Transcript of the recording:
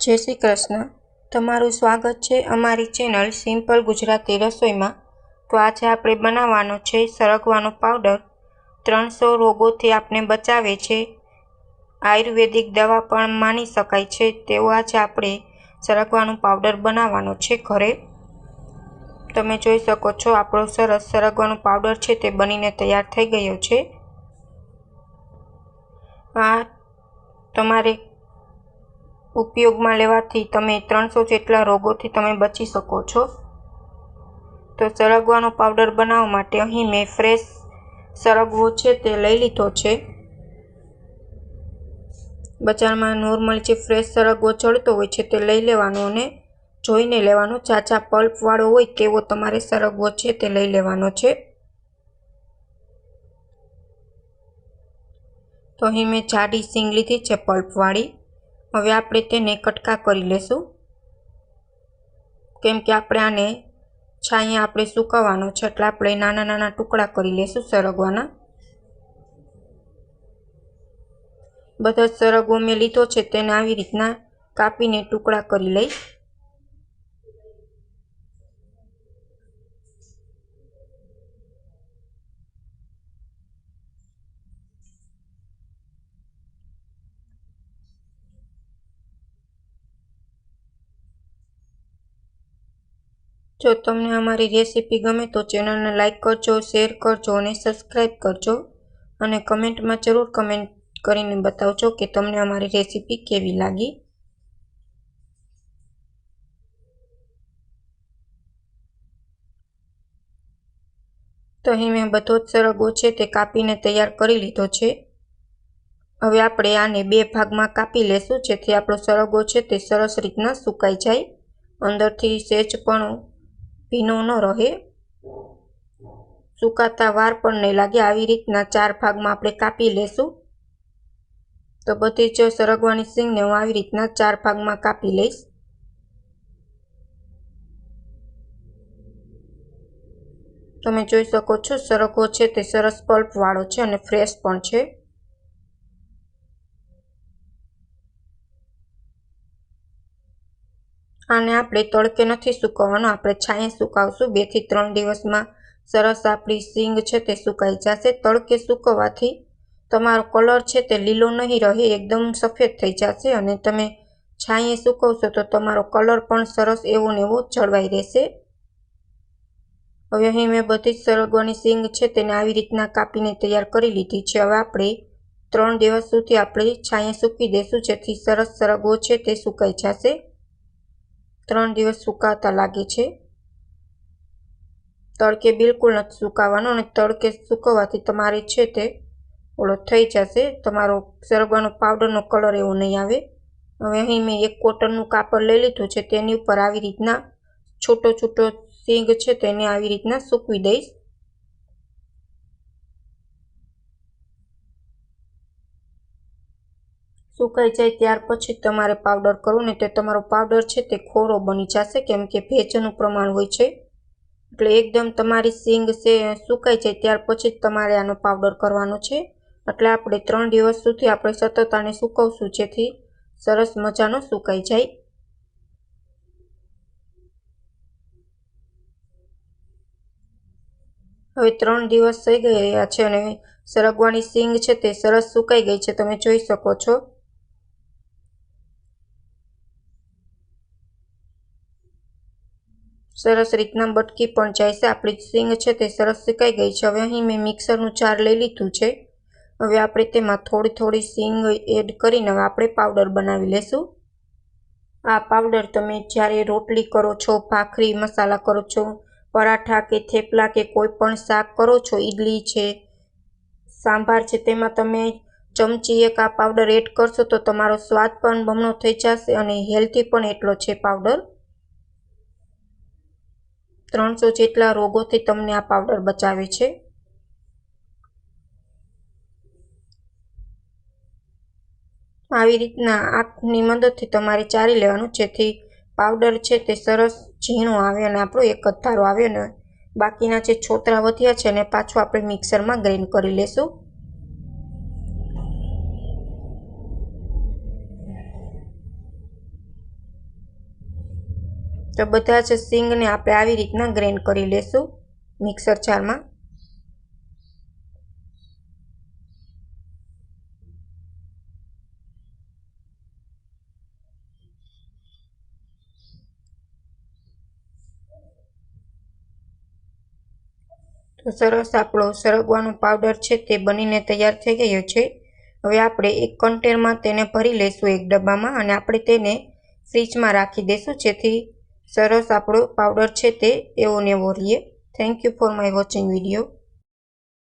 જય શ્રી કૃષ્ણ. તમારું સ્વાગત છે અમારી ચેનલ સિમ્પલ ગુજરાતી રસોઈમાં. તો આજે આપણે બનાવવાનો છે સરગવાનો પાવડર ત્રણસો રોગોથી આપણે બચાવે છે. આયુર્વેદિક દવા પણ માની શકાય છે. તેવો આજે આપણે સરગવાનો પાવડર બનાવવાનો છે ઘરે. તમે જોઈ શકો છો આપણો સરસ સરગવાનો પાવડર છે તે બનીને તૈયાર થઈ ગયો છે. આ તમારે ઉપયોગમાં લેવાથી તમે ત્રણસો જેટલા રોગોથી તમે બચી શકો છો. તો સરગવાનો પાવડર બનાવવા માટે અહીં મેં ફ્રેશ સરગવો છે તે લઈ લીધો છે. બજારમાં નોર્મલ જે ફ્રેશ સરગવો ચડતો હોય છે તે લઈ લેવાનો અને જોઈને લેવાનો. ચાચા પલ્પવાળો હોય તેવો તમારે સરગવો છે તે લઈ લેવાનો છે. તો અહીં મેં જાડી સિંગ લીધી છે પલ્પવાળી હવે આપણે તેને કટકા કરી લેશું. કેમ કે આપણે આને છાંયા આપણે સુકવવાનો છે, એટલે આપણે નાના નાના ટુકડા કરી લેશું સરગવાના. બધા સરગવો મેં લીધો છે, તેને આવી રીતના કાપીને ટુકડા કરી લઈશ. જો તમને અમારી રેસીપી ગમે તો ચેનલને લાઇક કરજો, શેર કરજો અને સબસ્ક્રાઈબ કરજો. અને કમેન્ટમાં જરૂર કમેન્ટ કરીને બતાવજો કે તમને અમારી રેસીપી કેવી લાગી. તો અહીં મેં બધો જ સરગો છે તે કાપીને તૈયાર કરી લીધો છે. હવે આપણે આને બે ભાગમાં કાપી લેશું, જેથી આપણો સરગો છે તે સરસ રીતના સુકાઈ જાય. અંદરથી સેજ પણ ભીનો ન રહે. સુકાતા વાર પણ નહીં લાગે. આવી રીતના ચાર ભાગમાં આપણે કાપી લેશું. તો બધી જ સરગવાની સિંગને હું આવી રીતના ચાર ભાગમાં કાપી લઈશ. તમે જોઈ શકો છો, સરગવો છે તે સરસ પલ્પવાળો છે અને ફ્રેશ પણ છે. આને આપણે તડકે નથી સુકવવાનો, આપણે છાંયે સુકાવશું. બેથી ત્રણ દિવસમાં સરસ આપણી સિંગ છે તે સુકાઈ જશે. તડકે સુકવવાથી તમારો કલર છે તે લીલો નહીં રહે, એકદમ સફેદ થઈ જશે અને તમે છાંયે સુકવશો તો તમારો કલર પણ સરસ એવો ને એવો જળવાઈ રહેશે. હવે અહીં મેં બધી જ સરગવાની સિંગ છે તેને આવી રીતના કાપીને તૈયાર કરી લીધી છે. હવે આપણે ત્રણ દિવસ સુધી આપણે છાંયે સૂકી દઈશું જેથી સરસ સરગવો છે તે સુકાઈ જશે. ત્રણ દિવસ સુકાતા લાગે છે. તડકે બિલકુલ નથી સુકાવાનો અને તડકે સુકવવાથી તમારે છે તે ઓલો થઈ જશે. તમારો સરગવાનો પાવડરનો કલર એવો નહીં આવે. હવે અહીં મેં એક કોટનનું કાપડ લઈ લીધું છે. તેની ઉપર આવી રીતના છૂટો છૂટો સિંગ છે તેને આવી રીતના સૂકવી દઈશ. સુકાઈ જાય ત્યાર પછી તમારે પાવડર કરવું ને તે તમારો પાવડર છે તે ખોરો બની જશે, કેમ કે ભેજનું પ્રમાણ હોય છે. એટલે એકદમ તમારી સિંગ છે, સુકાઈ જાય ત્યાર પછી જ તમારે આનો પાવડર કરવાનો છે. એટલે આપણે ત્રણ દિવસ સુધી આપણે સતત આને સૂકવશું, જેથી સરસ મજાનો સુકાઈ જાય. હવે ત્રણ દિવસ થઈ ગયા છે અને સરગવાની સિંગ છે તે સરસ સુકાઈ ગઈ છે, તમે જોઈ શકો છો. સરસ રીતના બટકી પણ જાય છે. આપણી સિંગ છે તે સરસ શેકાઈ ગઈ છે. હવે અહીં મેં મિક્સરનું ચાર લઈ લીધું છે. હવે આપણે તેમાં થોડી થોડી સિંગ એડ કરીને હવે આપણે પાવડર બનાવી લેશું. આ પાવડર તમે જ્યારે રોટલી કરો છો, ભાખરી, મસાલા કરો છો, પરાઠા કે થેપલા કે કોઈ પણ શાક કરો છો, ઈડલી છે, સાંભાર છે, તેમાં તમે ચમચી એક આ પાવડર એડ કરશો તો તમારો સ્વાદ પણ બમણો થઈ જશે અને હેલ્ધી પણ એટલો છે પાવડર. ત્રણસો જેટલા રોગોથી તમને આ પાવડર બચાવે છે. આવી રીતના આંખની મદદથી તમારે ચારી લેવાનું, જેથી પાવડર છે તે સરસ ઝીણો આવે અને આપણો એક જ ધારો આવે ને બાકીના જે છોતરા વધ્યા છે ને પાછું આપણે મિક્સરમાં ગ્રાઇન્ડ કરી લેશું. તો બધા જ સિંગને આપણે આવી રીતના ગ્રેન્ડ કરી લેશું મિક્સર જારમાં. તો સરસ આપણો સરગવાનો પાવડર છે તે બનીને તૈયાર થઈ ગયો છે. હવે આપણે એક કન્ટેનરમાં તેને ભરી લઈશું એક ડબ્બામાં અને આપણે તેને ફ્રીજમાં રાખી દઈશું જેથી સરસ આપણો પાવડર છે તે, એવો ને એવો રહીએ. Thank you for my watching video